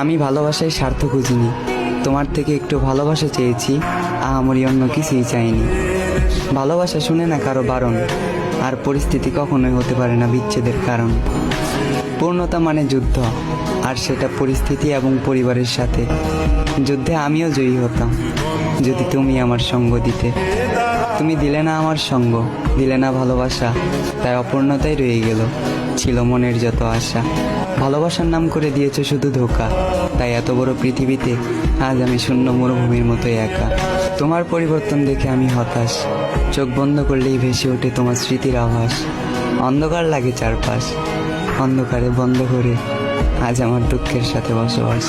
আমি ভালোবাসায় স্বার্থ খুঁজিনি। তোমার থেকে একটু ভালোবাসা চেয়েছি, আহামরি অন্য কিছুই চাইনি। ভালোবাসা শুনে না কারও বারণ, আর পরিস্থিতি কখনোই হতে পারে না বিচ্ছেদের কারণ। পূর্ণতা মানে যুদ্ধ, আর সেটা পরিস্থিতি এবং পরিবারের সাথে। যুদ্ধে আমিও জয়ী হতাম। যদি তুমি আমার সঙ্গ দিতে। তুমি দিলে না আমার সঙ্গ, দিলে না ভালোবাসা, তাই অপূর্ণতাই রয়ে গেল, ছিল মনের যত আশা। ভালোবাসার নাম করে দিয়েছ শুধু ধোকা, তাই এত বড় পৃথিবীতে আজ আমি শূন্য মরুভূমির মতোই একা। তোমার পরিবর্তন দেখে আমি হতাশ, চোখ বন্ধ করলেই ভেসে ওঠে তোমার স্মৃতির আভাস। অন্ধকার লাগে চারপাশ অন্ধকারে বন্ধ করে আজ আমার দুঃখের সাথে বসবাস।